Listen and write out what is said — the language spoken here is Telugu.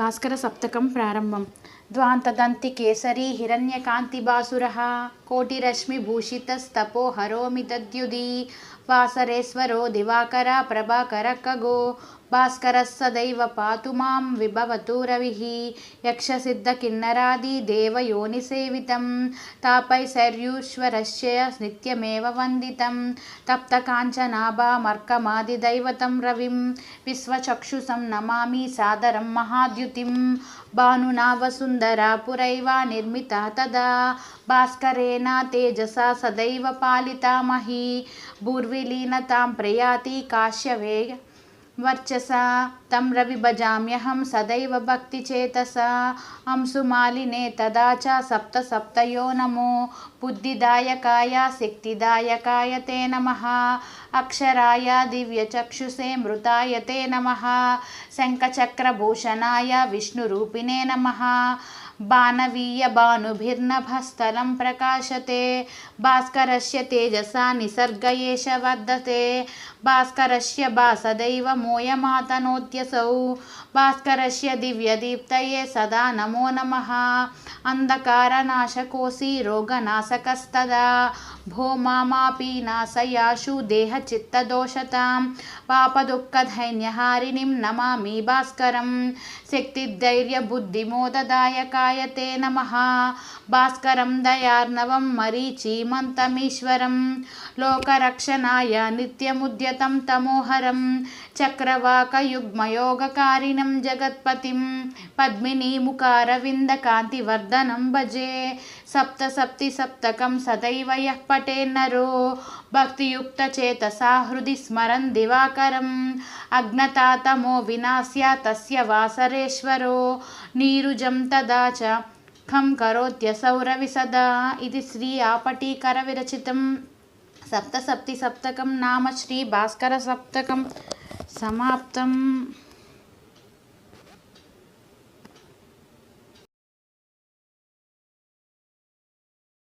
భాస్కర సప్తకం ప్రారంభం. ద్వాంతదంతి కేసరీ హిరణ్యకాంతిబాసురः కోటిరశ్మిభూషితస్తపో హరోమి దద్యుది వాసరేశ్వరో దివాకర ప్రభాకర ఖగో భాస్కరः సదైవ పాతు మాం విభవతు రవిः యక్షసిద్ధకిన్నరాది దేవయోనిసేవితం తాపైశర్యూశ్వరస్య నిత్యమేవ వందితం తప్తకాంచనాభామర్కమాదిదైవతం రవిం విశ్వచక్షుషం నమామి సాదరం మహాద్యుతిం భానునా వసుంధరా పురైవా నిర్మితా తదా భాస్కరేణ తేజసా సదైవ పాలితా మహీ భూర్విలీనతాం ప్రయాతి కాశ్యవే వర్చసా తం రవిభజామ్యహం సదైవ భక్తిచేతసా అంశుమాలినే తదా చ సప్త సప్తయో నమో బుద్ధిదాయకాయ శక్తిదాయకాయ తే నమః అక్షరాయ దివ్యచక్షుషే మృతాయ తే నమః శంఖచక్రభూషణాయ విష్ణురూపిణే बानवीय बाणवीयबानुभिर्नभस्थलं प्रकाशते। भास्कर तेजस निसर्ग एष वर्धते। भास्करस्य भासदैव मोयमातनोत्यसौ दिव्य दीप्त सदा नमो नम। अन्धकारनाशकोऽसि रोगनाशकस्तदा। भो मामापि नाशयाशु देहचित्तदोषतां पापदुःखधैन्यहारिणीं नमा भास्कर शक्तिधैर्यबुद्धिमोददायकाय భాస్కరం తే నమ. భాస్కరం దయార్ణవం మరీచీమంతమీశ్వరం. లోకరక్షణాయ నిత్యముద్యతం తమోహరం. చక్రవాకయుగ్మయోగకారిణం జగత్పతిం. పద్మినీముఖారవిందకాంతివర్ధనం భజే. సప్త సప్తి సప్తకం సదైవ యః పటేన్నరో భక్తియుక్తచేతసా హృది స్మరన్ దివాకరం అజ్ఞతాతమో వినాశ్య తస్య వాసరేశ్వరో నీరుజం తదా చ ఖం కరోత్యసౌ రవిసదా ఇది శ్రీ ఆపటీకర విరచితం సప్తసప్తి